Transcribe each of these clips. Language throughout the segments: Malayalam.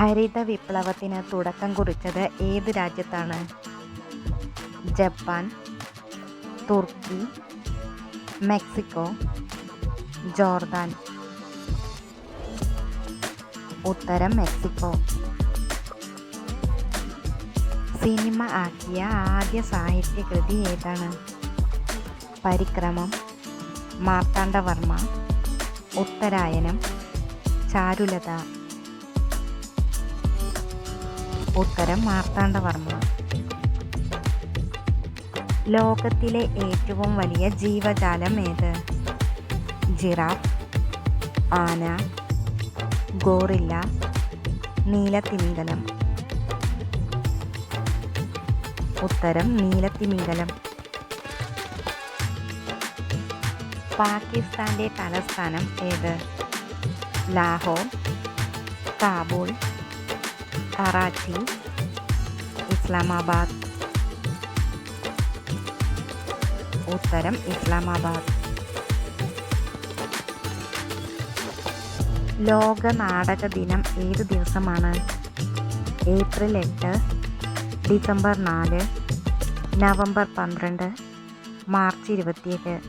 ഹരിത വിപ്ലവത്തിന് തുടക്കം കുറിച്ചത് ഏത് രാജ്യത്താണ്? ജപ്പാൻ തുർക്കി മെക്സിക്കോ ജോർദാൻ. ഉത്തരം മെക്സിക്കോ. സിനിമ ആക്കിയ ആദ്യ സാഹിത്യകൃതി ഏതാണ്? പരിക്രമം മാർത്താണ്ഡവർമ്മ ഉത്തരായനം ചാരുലത. ഉത്തരം മാർത്താണ്ഡവർമ്മ. ലോകത്തിലെ ഏറ്റവും വലിയ ജീവജാലം ഏത്? ജിറാഫ് ആന ഗോറില്ല നീലത്തിമിംഗലം. ഉത്തരം നീലത്തിമിംഗലം. പാകിസ്ഥാന്റെ തലസ്ഥാനം ഏത്? ലാഹോർ കാബൂൾ കറാച്ചി ഇസ്ലാമാബാദ് ഉത്തരം ഇസ്ലാമാബാദ്. ലോക നാടക ദിനം ഏത് ദിവസമാണ്? ഏപ്രിൽ എട്ട് ഡിസംബർ നാല് നവംബർ പന്ത്രണ്ട് മാർച്ച് ഇരുപത്തിയേഴ്.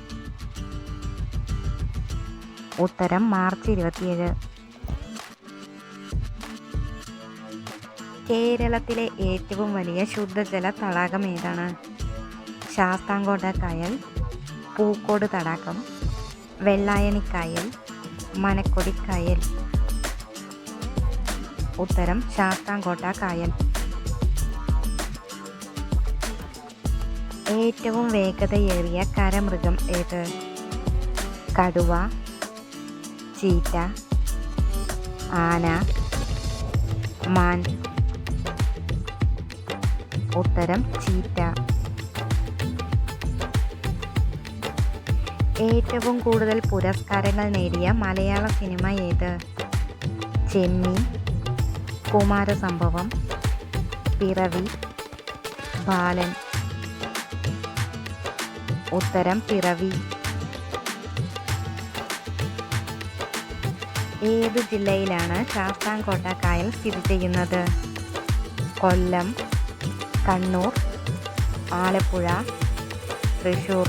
ഉത്തരം മാർച്ച് ഇരുപത്തിയേഴ്. കേരളത്തിലെ ഏറ്റവും വലിയ ശുദ്ധജല തടാകം ഏതാണ്? ശാസ്താംകോട്ട കായൽ പൂക്കോട് തടാകം വെള്ളായണിക്കായൽ മനക്കൊടി കായൽ. ഉത്തരം ശാസ്താംകോട്ട കായൽ. ഏറ്റവും വേഗതയേറിയ കരമൃഗം ഏത്? കടുവ ചീറ്റ ആന മാൻ. ഉത്തരം ചീറ്റ. ഏറ്റവും കൂടുതൽ പുരസ്കാരങ്ങൾ നേടിയ മലയാള സിനിമ ഏത്? ചെമ്മീൻ കുമാരസംഭവം പിറവി ബാലൻ. ഉത്തരം പിറവി. ഏത് ജില്ലയിലാണ് ശാസ്താംകോട്ട കായൽ സ്ഥിതി ചെയ്യുന്നത്? കൊല്ലം കണ്ണൂർ ആലപ്പുഴ തൃശൂർ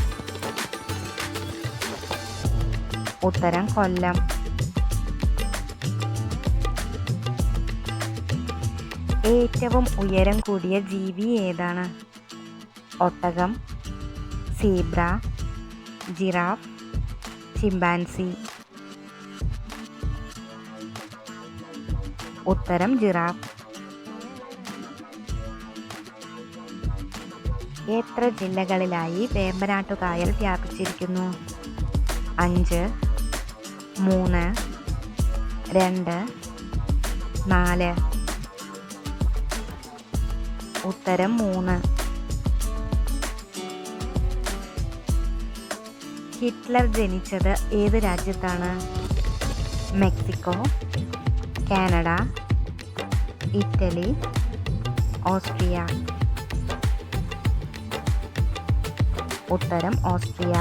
ഉത്തരം കൊല്ലം. ഏറ്റവും ഉയരം കൂടിയ ജീവി ഏതാണ്? ഒട്ടകം സീബ്ര ജിറാഫ് ചിമ്പാൻസി. ഉത്തരം ജിറാഫ്. എത്ര ജില്ലകളിലായി വേമ്പനാട്ടുകായൽ വ്യാപിച്ചിരിക്കുന്നു? അഞ്ച് മൂന്ന് രണ്ട് നാല്. ഉത്തരം മൂന്ന്. ഹിറ്റ്ലർ ജനിച്ചത് ഏത് രാജ്യത്താണ്? Mexico Canada Italy Austria. ഉത്തരം ഓസ്ട്രിയ.